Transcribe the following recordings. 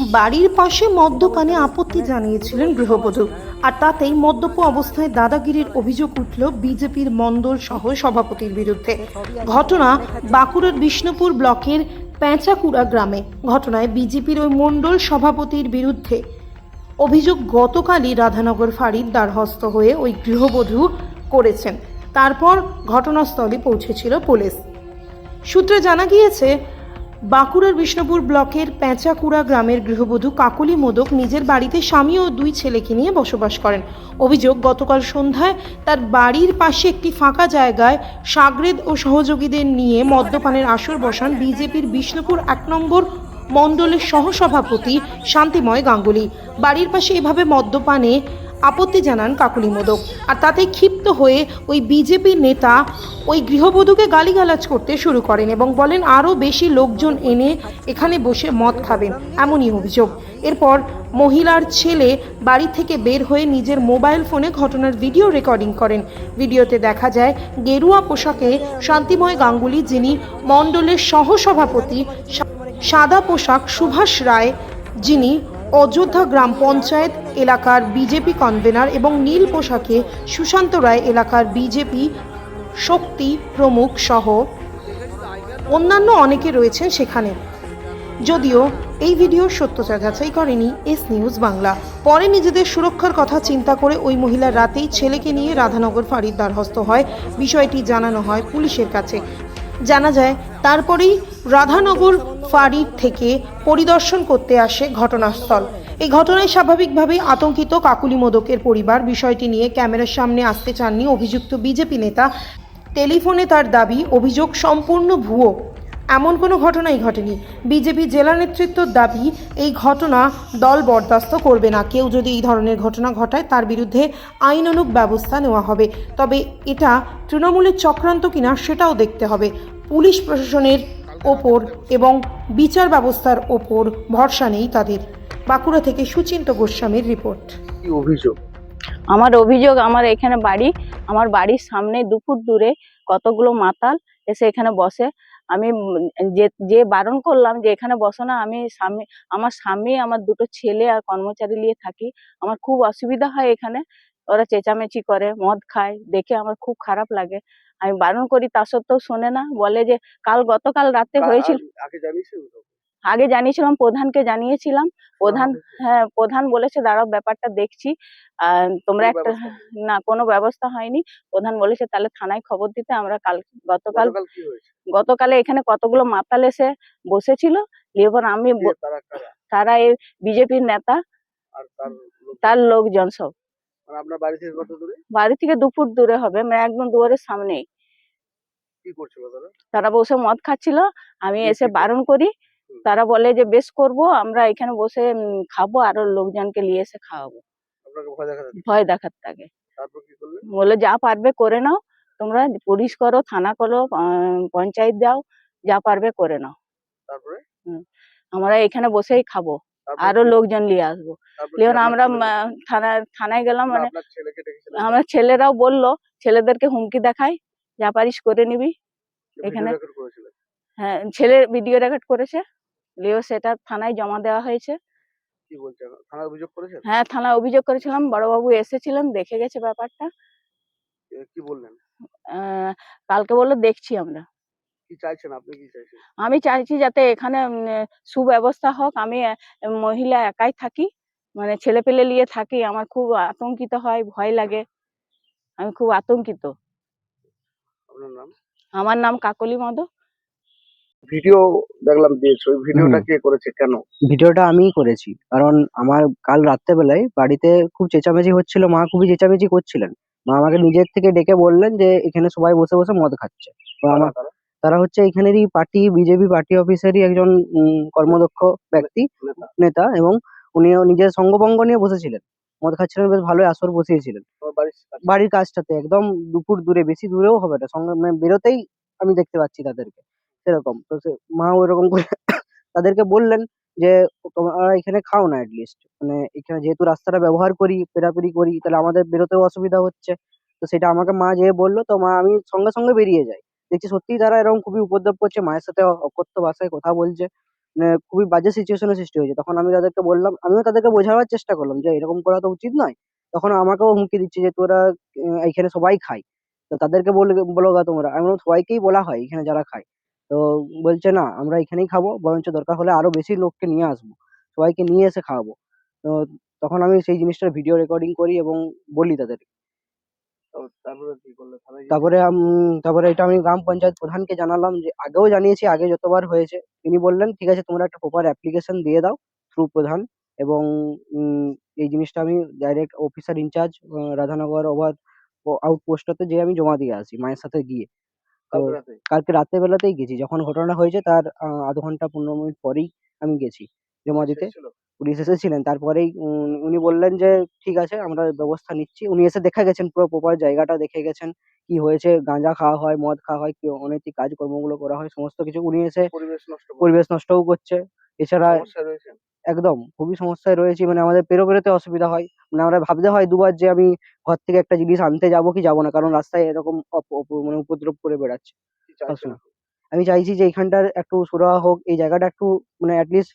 বাড়ির পাশে মদ্যপানে আপত্তি জানিয়েছিলেন গৃহবধূ। আর তাতেই মদ্যপ অবস্থায় দাদাগিরির অভিযোগ উঠল বিজেপির মণ্ডল সহ সভাপতির বিরুদ্ধে। ঘটনা বাঁকুড়ার বিষ্ণুপুর ব্লকের প্যাঁচাকুড়া গ্রামে। ঘটনায় বিজেপির ওই মণ্ডল সভাপতির বিরুদ্ধে অভিযোগ গতকালই রাধানগর ফাঁড়ির দ্বারহস্ত হয়ে ওই গৃহবধূ করেছেন। তারপর ঘটনাস্থলে পৌঁছেছিল পুলিশ। সূত্রে জানা গিয়েছে বাঁকুড়ার বিষ্ণুপুর ব্লকের পেঁচাকুড়া গ্রামের গৃহবধূ কাকলি মোদক নিজের বাড়িতে স্বামী ও দুই ছেলেকে নিয়ে বসবাস করেন। অভিযোগ, গতকাল সন্ধ্যায় তার বাড়ির পাশে একটি ফাঁকা জায়গায় সাগরেদ ও সহযোগীদের নিয়ে মদ্যপানের আসর বসান বিজেপির বিষ্ণুপুর এক নম্বর মণ্ডলের সহসভাপতি শান্তিময় গাঙ্গুলি। বাড়ির পাশে এভাবে মদ্যপানে আপত্তি জানান কাকুলি মোদক। আর তাতে ক্ষিপ্ত হয়ে ওই বিজেপি নেতা ওই গৃহবধূকে গালিগালাজ করতে শুরু করেন এবং বলেন আরও বেশি লোকজন এনে এখানে বসে মদ খাবেন। এমনই অভিযোগ। এরপর মহিলার ছেলে বাড়ি থেকে বের হয়ে নিজের মোবাইল ফোনে ঘটনার ভিডিও রেকর্ডিং করেন। ভিডিওতে দেখা যায়, গেরুয়া পোশাকে শান্তিময় গাঙ্গুলি, যিনি মণ্ডলের সহসভাপতি সাদা পোশাক সুভাষ রায়, যিনি অযোধ্যা গ্রাম পঞ্চায়েত এলাকার বিজেপি কনভেনার এবং নীল পোশাকে সুশান্ত রায় এলাকার বিজেপি শক্তি প্রমুখ সহ অন্যান্য অনেকে রয়েছেন সেখানে। যদিও এই ভিডিও সত্যতা যাচাই করেনি এস নিউজ বাংলা। পরে নিজেদের সুরক্ষার কথা চিন্তা করে ওই মহিলা রাতেই ছেলেকে নিয়ে রাধানগর ফাঁড়ির দ্বারস্থ হয়। বিষয়টি জানানো হয় পুলিশের কাছে। জানা যায়, তারপরেই রাধানগর ফাঁড়ির থেকে পরিদর্শন করতে আসে ঘটনাস্থল। এই ঘটনায় স্বাভাবিকভাবেই আতঙ্কিত কাকুলি মোদকের পরিবার। বিষয়টি নিয়ে ক্যামেরার সামনে আসতে চাননি অভিযুক্ত বিজেপি নেতা। টেলিফোনে তার দাবি, অভিযোগ সম্পূর্ণ ভুয়ো। এমন কোনো ঘটনাই ঘটেনি। বিজেপি জেলা নেতৃত্বর দাবি এই ঘটনা দল বরদাস্ত করবে না। কেউ যদি এই ধরনের ঘটনা ঘটায় তার বিরুদ্ধে আইনানুগ ব্যবস্থা নেওয়া হবে। তবে এটা তৃণমূলের চক্রান্ত কিনা সেটাও দেখতে হবে। পুলিশ প্রশাসনের ওপর এবং বিচার ব্যবস্থার ওপর ভরসা নেই তাদের। বাঁকুড়া থেকে সুচিন্ত গোস্বামীর রিপোর্ট। অভিযোগ? আমার অভিযোগ আমার এখানে বাড়ি আমার বাড়ির সামনে দুপুর দূরে কতগুলো মাতাল এসে এখানে বসে। আমি যে যে বারণ করলাম যে এখানে বসো না আমি স্বামী আমার স্বামী আমার দুটো ছেলে আর কর্মচারী নিয়ে থাকি আমার খুব অসুবিধা হয় এখানে। ওরা চেঁচামেচি করে মদ খায় দেখে আমার খুব খারাপ লাগে। আমি বারণ করি তা সত্ত্বেও শোনে না বলে যে কাল গতকাল রাতে হয়েছিল আগে জানিয়েছিলাম প্রধানকে জানিয়েছিলাম। প্রধান হ্যাঁ প্রধান। বলেছে দাঁড়াও ব্যাপারটা দেখছি। তোমরা একটা না কোনো ব্যবস্থা হয়নি। প্রধান বলেছে তাহলে থানায় খবর দিতে। আমরা কাল গতকাল গতকাল এখানে কতগুলো মাতাল এসে বসেছিল। এবার আমি তারা এই বিজেপির নেতা। তার লোকজন? সব। মানে আপনার বাড়ি থেকে কত দূরে? বাড়ি থেকে দুপুর দূরে হবে মানে একদম দুয়ারের সামনেই। কি করছিল তারা? তারা বসে মদ খাচ্ছিল। আমি এসে বারণ করি। তারা বলে যে বেশ করব আমরা এখানে বসে খাব আরও লোকজনকে নিয়ে এসে খাওয়াবো। ভয় দেখার থাকে? বলে যা পারবে করে নাও তোমরা পুলিশ করো থানা করো পঞ্চায়েত দাও যা পারবে করে নাও। আমরা এখানে বসেই খাব আরও লোকজন নিয়ে আসব। লিওন আমরা আহ, থানায় গেলাম মানে আমার ছেলেরাও বলল ছেলেদেরকে হুমকি দেখাই যা পারিস করে নিবি। এখানে- হ্যাঁ ছেলে ভিডিও রেকর্ড করেছে। লিও সেটা থানায় জমা দেওয়া হয়েছে। কি অভিযোগ করেছেন? হ্যাঁ থানায় অভিযোগ করেছিলাম। বড়বাবু এসেছিলেন দেখে গেছে ব্যাপারটা। কি বললেন? কালকে বলল দেখছি আমরা। কি চাইছেন? আপনি কি চাইছেন? আমি চাইছি যাতে এখানে সুব্যবস্থা হোক। আমি মহিলা একাই থাকি। মানে ছেলে পেলে নিয়ে থাকি। আমার খুব আতঙ্কিত হয় ভয় লাগে। আমি খুব আতঙ্কিত। আপনার নাম? আমার নাম কাকলি মদ ভিডিও দেখলাম দিয়েছ ওই ভিডিওটা কে করেছে কেন? ভিডিওটা আমিই করেছি। কারণ আমার কাল রাত্রেবেলায় বাড়িতে খুব চেঁচামেচি হচ্ছিল মা খুবই চেঁচামেচি করছিলেন। মা আমাকে নিজের থেকে ডেকে বললেন যে এখানে সবাই বসে বসে মদ খাচ্ছে। তো আমার কারা? তারা হচ্ছে এখানেরই পার্টি বিজেপি পার্টি অফিসেরই একজন উম, কর্মদক্ষ ব্যক্তি নেতা। নেতা এবং উনিও নিজের সঙ্গভঙ্গ নিয়ে বসেছিলেন। মদ খাচ্ছিলেন বেশ ভালোই আসর বসিয়েছিলেন। তোমার বাড়ির কাছে? বাড়ির কাজটাতে একদম দুপুর দূরে বেশি দূরেও হবে না। সঙ্গে মানে বেরোতেই আমি দেখতে পাচ্ছি তাদেরকে। সেরকম। তো সে মা ওইরকম করে তাদেরকে বললেন যে, তোমরা এখানে খাও না লিস্ট মানে এখানে যেহেতু রাস্তাটা ব্যবহার করি, পেরাপেরি করি, তাহলে আমাদের বেরোতেও অসুবিধা হচ্ছে। তো সেটা আমাকে মা যেয়ে বলল, তো মা, আমি সঙ্গে সঙ্গে বেরিয়ে যাই। দেখছি সত্যিই তারা এরকম খুবই উপদ্রব করছে, মায়ের সাথে অকথ্য ভাষায় কথা বলছে। মানে খুবই বাজে সিচুয়েশনের সৃষ্টি হয়েছে। তখন আমি তাদেরকে বললাম, আমিও তাদেরকে বোঝাবার চেষ্টা করলাম যে, এরকম করা তো উচিত নয়। তখন আমাকেও হুমকি দিচ্ছে যে, তোরা এখানে সবাই খায়। তো তাদেরকে বলে বলো তোমরা। আমি সবাইকেই বলা হয় এখানে যারা খায়। তো বলছে না আমরা এখানেই খাব। বরঞ্চ দরকার হলে আরও বেশি লোককে নিয়ে আসব। সবাইকে নিয়ে এসে খাওয়াবো। তো তখন আমি সেই জিনিসটার ভিডিও রেকর্ডিং করি এবং বলি তাদের তারপরে তারপরে এটা আমি গ্রাম পঞ্চায়েত প্রধানকে জানালাম যে আগেও জানিয়েছি আগে যতবার হয়েছে। তিনি বললেন ঠিক আছে তোমরা একটা প্রপার অ্যাপ্লিকেশন দিয়ে দাও থ্রু প্রধান এবং এই জিনিসটা আমি direct officer in charge Radhanagar over আউটপোস্টটাতে যে আমি জমা দিয়ে আসি মায়ের সাথে গিয়ে। তো কালকে রাতে? রাতের বেলাতেই গেছি। যখন ঘটনাটা হয়েছে তার আহ, আধ ঘণ্টা পনেরো মিনিট পরেই আমি গেছি জমা দিতে। এসেছিল? পুলিশ এসেছিলেন। তারপরেই উম, উনি বললেন যে ঠিক আছে আমরা ব্যবস্থা নিচ্ছি। উনি এসে দেখে গেছেন পুরো প্রপার জায়গাটা দেখে গেছেন কি হয়েছে গাঁজা খাওয়া হয় মদ খাওয়া হয় কি অনৈতিক কাজকর্মগুলো করা হয় সমস্ত কিছু। উনি এসে পরিবেশ নষ্ট করে- পরিবেশ নষ্টও করছে। এছাড়া রয়েছেন? একদম খুবই সমস্যায় রয়েছি মানে আমাদের পেরো বেরোতে অসুবিধা হয় মানে আমরা ভাবতে হয় দুবার যে আমি ঘর থেকে একটা জিনিস আনতে যাব কি যাব না কারণ রাস্তায় এরকম অপ- অপ- মানে উপদ্রব করে বেড়াচ্ছে কি চাইছেন? সবসময়। আমি চাইছি যে এখানটার একটু সুরাহা হোক এই জায়গাটা একটু মানে অ্যাটলিস্ট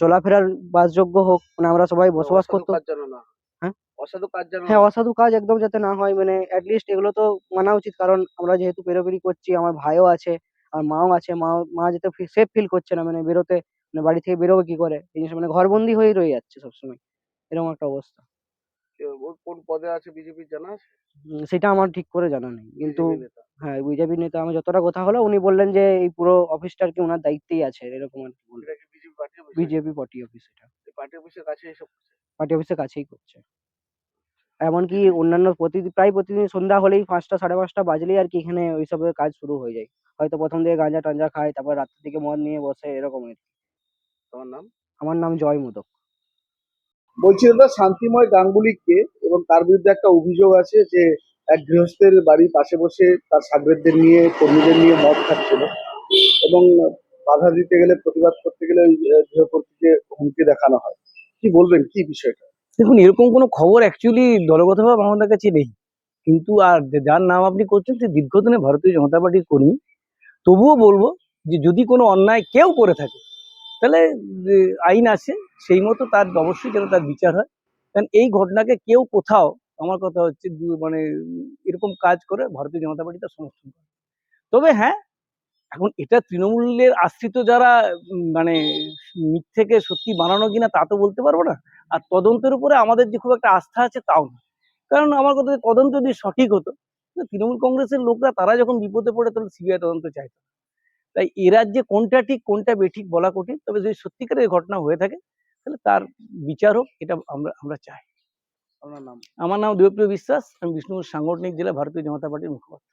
চলাফেরার বাসযোগ্য হোক মানে আমরা সবাই বসবাস অসাধু করতে কাজ যেন না হয়। হ্যাঁ? অসাধু কাজ যেন হ্যাঁ না হয়। অসাধু কাজ একদম যাতে না হয় মানে অ্যাটলিস্ট এগুলো তো মানা উচিত কারণ আমরা যেহেতু বেরোবেরি করছি আমার ভাইও আছে আর মাও আছে মা মা যেতে সেফ ফিল করছে না মানে বেরোতে মানে বাড়ি থেকে বেরোবে কি করে? এই জিনিসটা মানে ঘরবন্দি হয়েই রয়ে যাচ্ছে সবসময়। এরকম একটা অবস্থা। কোন পদে আছে বিজেপির জানা আছে? সেটা আমার ঠিক করে জানা নেই। কিন্তু হ্যাঁ বিজেপি নেতা আমার যতটা কথা হলো উনি বললেন যে এই পুরো অফিসটা আর কি ওনার দায়িত্বেই আছে এরকম আর কি BJP party office? BJP party office এটা। পার্টি অফিসের কাছে এসব? পার্টি অফিসের কাছেই করছে। এমনকি অন্যান্য প্রতিদিন প্রায় প্রতিদিন সন্ধ্যা হলেই পাঁচটা সাড়ে পাঁচটা বাজলেই আর কি এখানে ওইসবের কাজ শুরু হয়ে যায়। হয়তো প্রথম দিকে গাঁজা টাঞ্জা খায় তারপর রাত্রের দিকে মদ নিয়ে বসে এরকম আর কি। তোমার নাম? আমার নাম জয় মোদক। বলছি দাদা শান্তিময় গাঙ্গুলিকে এবং তার বিরুদ্ধে একটা অভিযোগ আছে যে এক গৃহস্থের বাড়ির পাশে বসে তার সাগরেদদের নিয়ে কর্মীদের নিয়ে মদ খাচ্ছিল এবং বাধা দিতে গেলে প্রতিবাদ করতে গেলে ওই আহ, হুমকি দেখানো হয়। কি বলবেন কি বিষয়টা? দেখুন এরকম কোনো খবর অ্যাকচুয়ালি দলগতভাবে আমাদের কাছে নেই। কিন্তু আর যার নাম আপনি করছেন সে দীর্ঘদিনে ভারতীয় জনতা পার্টির কর্মী। তবুও বলব যে যদি কোনো অন্যায় কেউ করে থাকে তাহলে আইন আছে, সেই মতো তার অবশ্যই যেন তার বিচার হয়। কারণ এই ঘটনাকে কেউ কোথাও, আমার কথা হচ্ছে মানে এরকম কাজ করে ভারতীয় জনতা পার্টি তার সমর্থন করে। তবে হ্যাঁ এখন এটা তৃণমূলের আশ্রিত যারা মানে মিথ্যেকে সত্যি বানানো কিনা তা তো বলতে পারব না। আর তদন্তের উপরে আমাদের যে খুব একটা আস্থা আছে তাও না। কারণ আমার কথা তদন্ত যদি সঠিক হতো তৃণমূল কংগ্রেসের লোকরা, তারা যখন বিপদে পড়ে, তখন সিবিআই তদন্ত চাইতো। তাই এ রাজ্যে কোনটা ঠিক কোনটা বেঠিক বলা কঠিন তবে যদি সত্যিকারের এই ঘটনা হয়ে থাকে তাহলে তার বিচার হোক এটা আমরা আমরা চাই। আমার নাম? আমার নাম দেবপ্রিয় বিশ্বাস আমি বিষ্ণুপুর সাংগঠনিক জেলা ভারতীয় জনতা পার্টির মুখপাত্র।